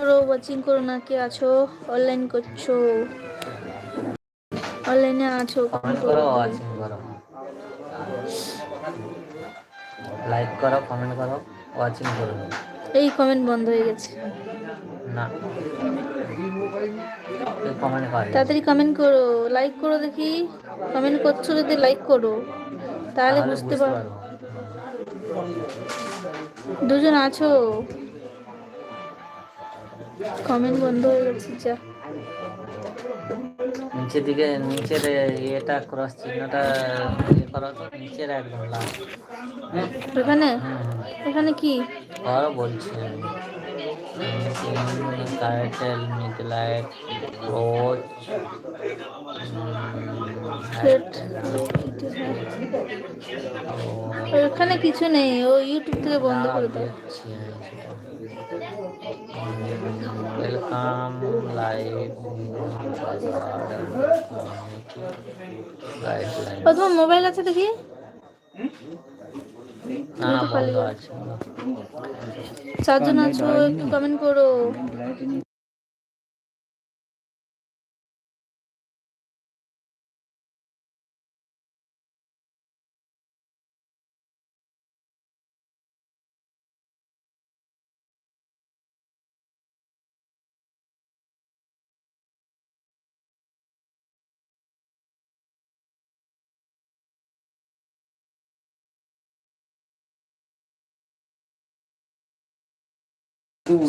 করো ওয়াচিং করো না কে আছো? অনলাইন করছ। অনলাইনে আছো কমেন্ট করো করো। লাইক করো কমেন্ট করো ওয়াচিং করো। এই কমেন্ট বন্ধ হয়ে গেছে। না। কমেন্ট করে তাড়াতাড়ি কমেন্ট করো লাইক করো দেখি। কমেন্ট করছ যদি লাইক করো তাহলে বুঝতে পারো। দুজন আছো? কমেন্ট বন্ধ হয়ে গেছে যা। নিচের দিকে নিচের ইয়েটা ক্রস চিহ্নটা ইয়ে করো তো নিচের একদম লাস্ট এখানে এখানে কি? করো বলছি। টাইটেল মিডলাইট ক্লোজ এখানে কিছু নেই ও ইউটিউব থেকে বন্ধ করে দাও ওয়েলকাম লাইভ ও তোমার মোবাইল আছে দেখি? চারজন আছো একটু কমেন্ট করো।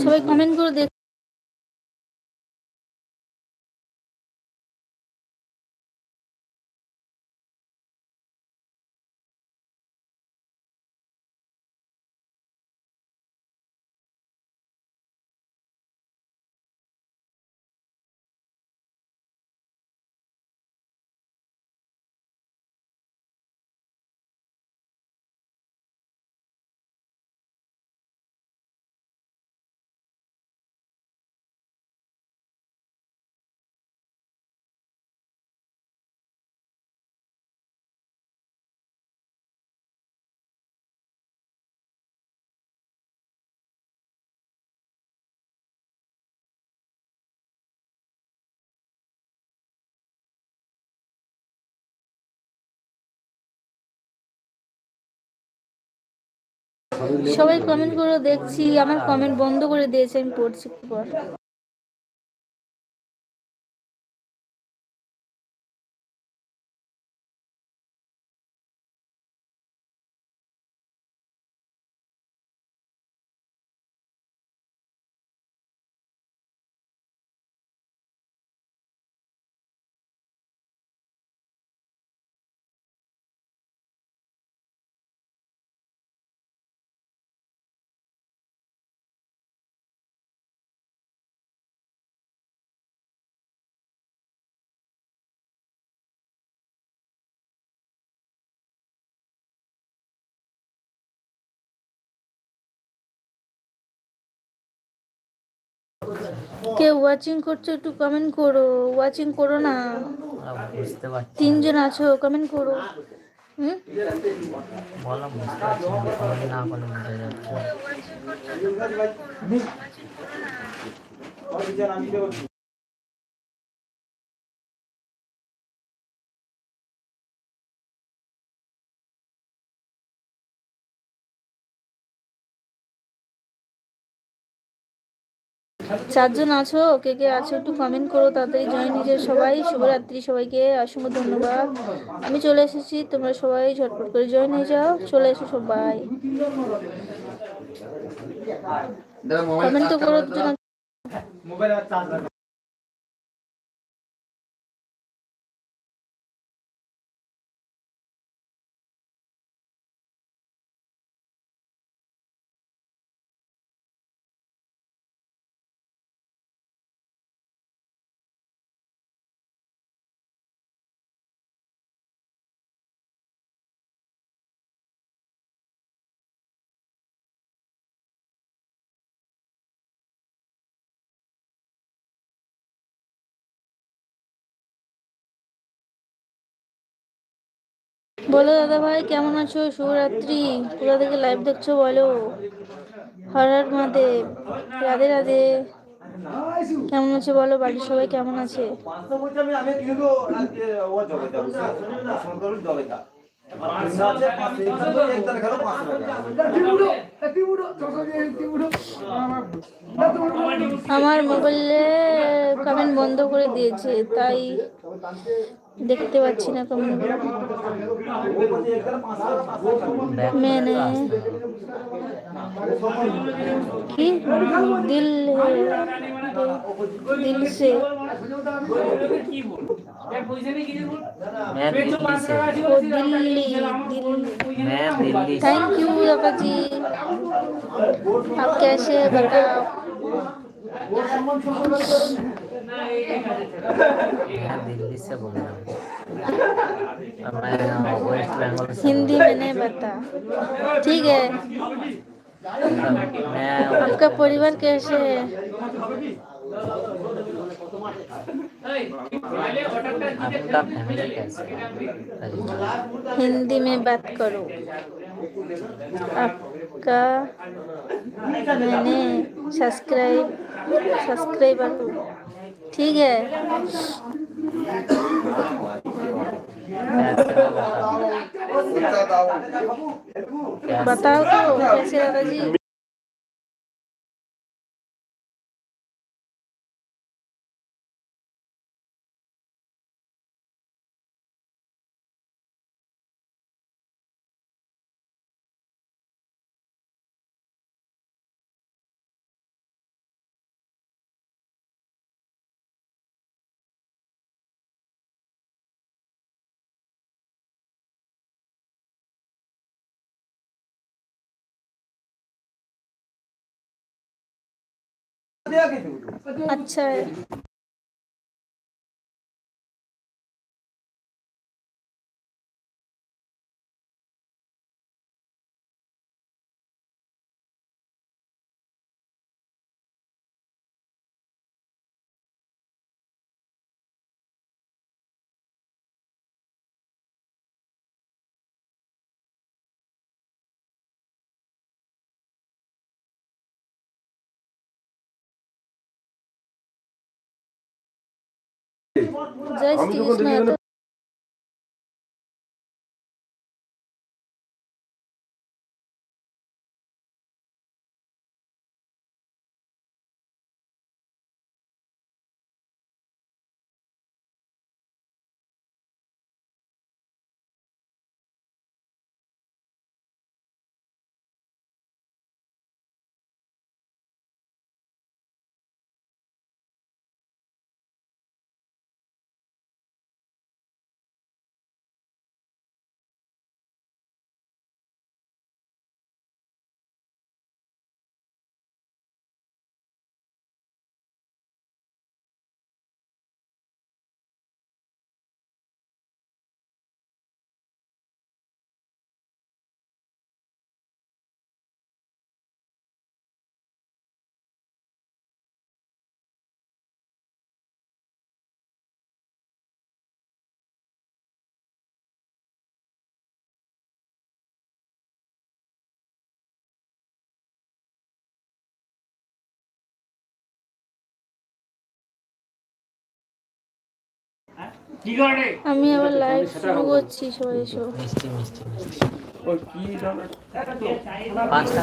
সবাই কমেন্ট করে দেখ। সবাই কমেন্ট করে দেখছি আমার কমেন্ট বন্ধ করে দিয়েছে আমি পড়ছি পর কেউ ওয়াচিং করছ একটু কমেন্ট করো ওয়াচিং করো না। তিনজন আছো কমেন্ট করো। হুম বলো বুঝতে পারছি কমেন্ট না করলে বোঝা যাচ্ছে না। চারজন আছো কে কে আছো একটু কমেন্ট করো তাড়াতাড়ি জয়েন নিজের সবাই। শুভরাত্রি সবাইকে অসংখ্য ধন্যবাদ। আমি চলে এসেছি তোমরা সবাই ঝটপট করে জয়েন হয়ে যাও। চলে এসো সবাই। কমেন্ট তো করো দুজন বলো দাদা ভাই কেমন আছো? শুভরাত্রি। কোথা থেকে লাইভ দেখছ বলো? হরার মহাদেব। রাধে রাধে। কেমন আছে বলো? বাড়ির সবাই কেমন আছে? আমার মোবাইলে কমেন্ট বন্ধ করে দিয়েছে, তাই দেখতে পাচ্ছি না কমেন্ট ব্যাক मैंने कि दिल है दिल से मैं दिल्ली से वो दिल्ली दिल मैं दिल्ली से थैंक यू दादा जी आप कैसे हैं बताओ मैं दिल्ली से बोल रहा हूँ मैं वेस्ट बंगाल हिंदी में नहीं बता। ठीक है। आपका परिवार कैसे है? आपका फैमिली कैसे हिंदी में बात करो। आपका मैंने सब्सक्राइब सब्सक्राइबर ठीक है। बताओ तो कैसे दादाजी अच्छा है। আমি যখন দেখি এখানে আমি আবার লাইভ শুরু করছি সবাই এসো। মিষ্টি মিষ্টি মিষ্টি। পাঁচটা।